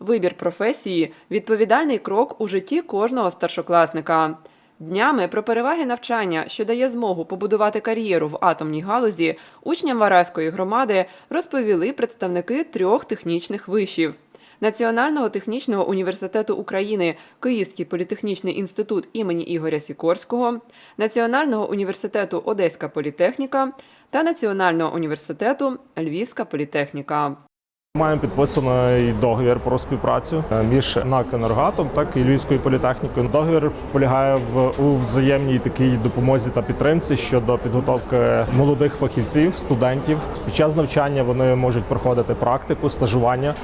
Вибір професії відповідальний крок у житті кожного старшокласника. Днями про переваги навчання, що дає змогу побудувати кар'єру в атомній галузі, учням Вараської громади розповіли представники трьох технічних вишів. Національного технічного університету України Київський політехнічний інститут імені Ігоря Сікорського, Національного університету Одеська політехніка та Національного університету Львівська політехніка. Маємо підписаний договір про співпрацю е, між НАК «Енергоатом» так і Львівською політехнікою. Договір полягає в у взаємній такій допомозі та підтримці щодо підготовки молодих фахівців, студентів. Під час навчання вони можуть проходити практику, стажування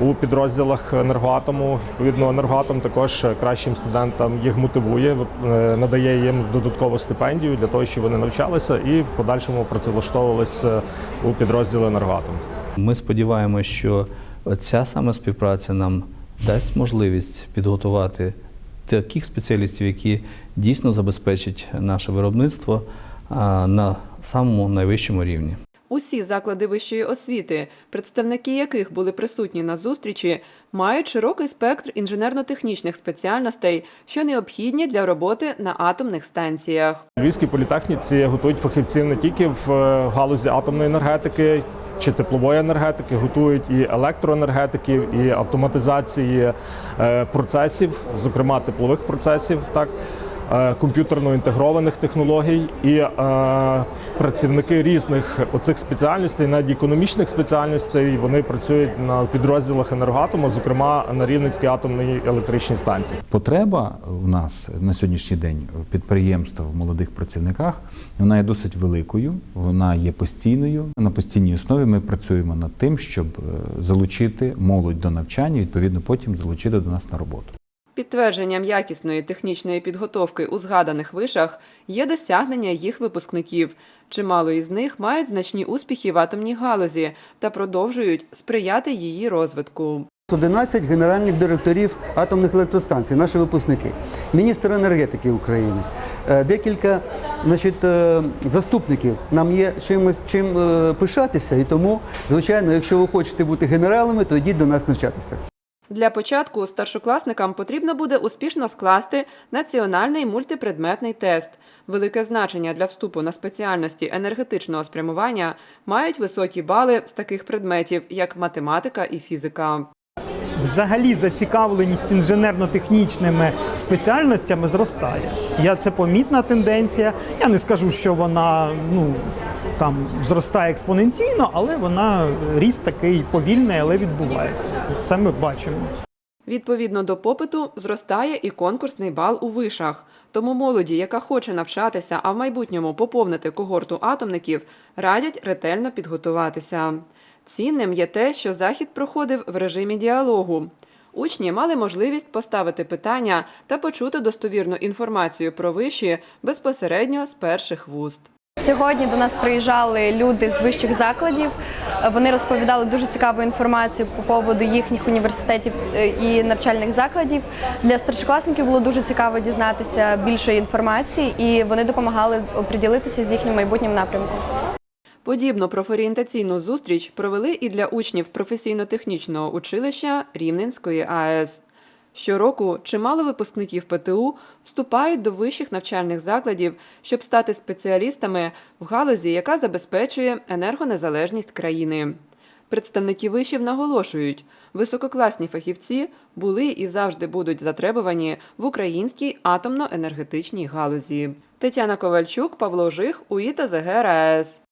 у підрозділах енергоатому. Відповідно, енергоатом також кращим студентам їх мотивує, е, надає їм додаткову стипендію для того, щоб вони навчалися і в подальшому працевлаштовувалися у підрозділи енергоатому. Ми сподіваємося, що ця саме співпраця нам дасть можливість підготувати таких спеціалістів, які дійсно забезпечать наше виробництво на самому найвищому рівні. Усі заклади вищої освіти, представники яких були присутні на зустрічі, мають широкий спектр інженерно-технічних спеціальностей, що необхідні для роботи на атомних станціях. Львівській політехніці готують фахівців не тільки в е, галузі атомної енергетики чи теплової енергетики, готують і електроенергетиків, і автоматизації е, процесів, зокрема теплових процесів, так комп'ютерно інтегрованих технологій і е, працівники різних оцих спеціальностей, навіть економічних спеціальностей, вони працюють на підрозділах енергоатому, зокрема на Рівненській атомній електричній станції. Потреба в нас на сьогоднішній день в підприємства в молодих працівниках вона є досить великою, вона є постійною. На постійній основі ми працюємо над тим, щоб е, залучити молодь до навчання, відповідно потім залучити до нас на роботу. Підтвердженням якісної технічної підготовки у згаданих вишах є досягнення їх випускників. Чимало із них мають значні успіхи в атомній галузі та продовжують сприяти її розвитку. 11 генеральних директорів атомних електростанцій, наші випускники, міністр енергетики України, е, декілька значить, е, заступників. Нам є чимось чим е, пишатися, і тому, звичайно, якщо ви хочете бути генералами, то йдіть до нас навчатися. Для початку старшокласникам потрібно буде успішно скласти національний мультипредметний тест. Велике значення для вступу на спеціальності енергетичного спрямування мають високі бали з таких предметів, як математика і фізика. Взагалі зацікавленість інженерно-технічними спеціальностями зростає. Я це помітна тенденція. Я не скажу, що вона ну там зростає експоненційно, але вона ріст такий повільний, але відбувається. Це ми бачимо. Відповідно до попиту зростає і конкурсний бал у вишах. Тому молоді, яка хоче навчатися, а в майбутньому поповнити когорту атомників, радять ретельно підготуватися. Цінним є те, що захід проходив в режимі діалогу. Учні мали можливість поставити питання та почути достовірну інформацію про виші безпосередньо з перших вуст. Сьогодні до нас приїжджали люди з вищих закладів. Вони розповідали дуже цікаву інформацію по поводу їхніх університетів е, і навчальних закладів. Для старшокласників було дуже цікаво дізнатися більше інформації, і вони допомагали оприділитися з їхнім майбутнім напрямком. Подібну профорієнтаційну зустріч провели і для учнів професійно-технічного училища Рівненської АЕС. Щороку чимало випускників ПТУ вступають до вищих навчальних закладів, щоб стати спеціалістами в галузі, яка забезпечує енергонезалежність країни. Представники вишів наголошують, висококласні фахівці були і завжди будуть затребувані в українській атомно-енергетичній галузі. Тетяна Ковальчук, Павло Жих, УІТА ЗГ РаЕС.